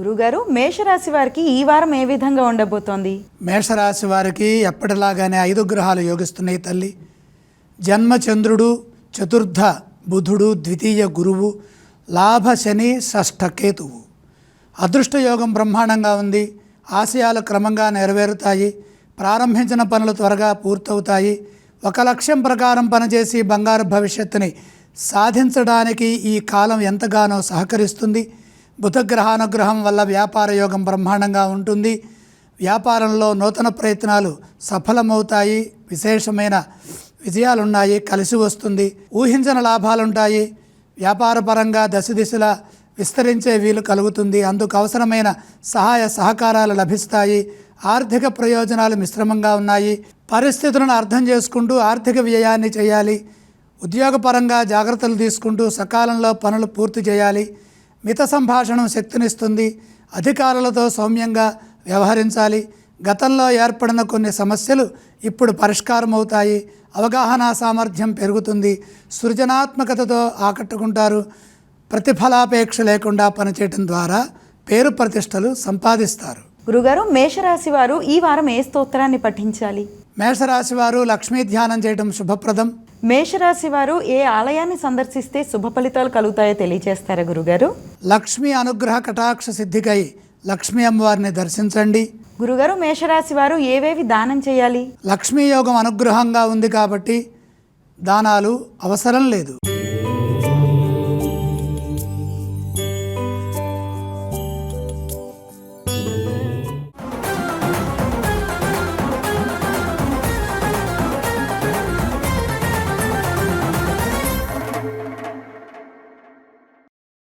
గురుగారు మేషరాశి వారికి ఈ వారం ఏ విధంగా ఉండబోతోంది? మేషరాశి వారికి ఎప్పటిలాగానే ఐదు గ్రహాలు యోగిస్తున్నాయి తల్లి. జన్మచంద్రుడు చతుర్థ బుధుడు ద్వితీయ గురువు లాభ శని షష్ఠ కేతువు. అదృష్ట యోగం బ్రహ్మాండంగా ఉంది. ఆశయాలు క్రమంగా నెరవేరుతాయి. ప్రారంభించిన పనులు త్వరగా పూర్తవుతాయి. ఒక లక్ష్యం ప్రకారం పనిచేసి బంగారు భవిష్యత్తుని సాధించడానికి ఈ కాలం ఎంతగానో సహకరిస్తుంది. బుధగ్రహానుగ్రహం వల్ల వ్యాపార యోగం బ్రహ్మాండంగా ఉంటుంది. వ్యాపారంలో నూతన ప్రయత్నాలు సఫలమవుతాయి. విశేషమైన విజయాలున్నాయి. కలిసి వస్తుంది. ఊహించిన లాభాలుంటాయి. వ్యాపారపరంగా దశ దిశల విస్తరించే వీలు కలుగుతుంది. అందుకు అవసరమైన సహాయ సహకారాలు లభిస్తాయి. ఆర్థిక ప్రయోజనాలు మిశ్రమంగా ఉన్నాయి. పరిస్థితులను అర్థం చేసుకుంటూ ఆర్థిక వ్యయాన్ని చేయాలి. ఉద్యోగపరంగా జాగ్రత్తలు తీసుకుంటూ సకాలంలో పనులు పూర్తి చేయాలి. మిత సంభాషణం శక్తినిస్తుంది. అధికారులతో సౌమ్యంగా వ్యవహరించాలి. గతంలో ఏర్పడిన కొన్ని సమస్యలు ఇప్పుడు పరిష్కారం అవుతాయి అవగాహన సామర్థ్యం పెరుగుతుంది. సృజనాత్మకతతో ఆకట్టుకుంటారు. ప్రతిఫలాపేక్ష లేకుండా పనిచేయటం ద్వారా పేరు ప్రతిష్టలు సంపాదిస్తారు. గురుగారు మేషరాశి వారు ఈ వారం ఏ స్తోత్రాన్ని పఠించాలి? మేషరాశి వారు లక్ష్మీ ధ్యానం చేయటం శుభప్రదం. మేషరాశి వారు ఏ ఆలయాన్ని సందర్శిస్తే శుభ ఫలితాలు కలుగుతాయో తెలియజేస్తారా గురుగారు? లక్ష్మీ అనుగ్రహ కటాక్ష సిద్ధికై లక్ష్మీ అమ్మవారిని దర్శించండి. గురుగారు మేషరాశి వారు ఏవేవి దానం చేయాలి? లక్ష్మీ యోగం అనుగ్రహంగా ఉంది కాబట్టి దానాలు అవసరం లేదు.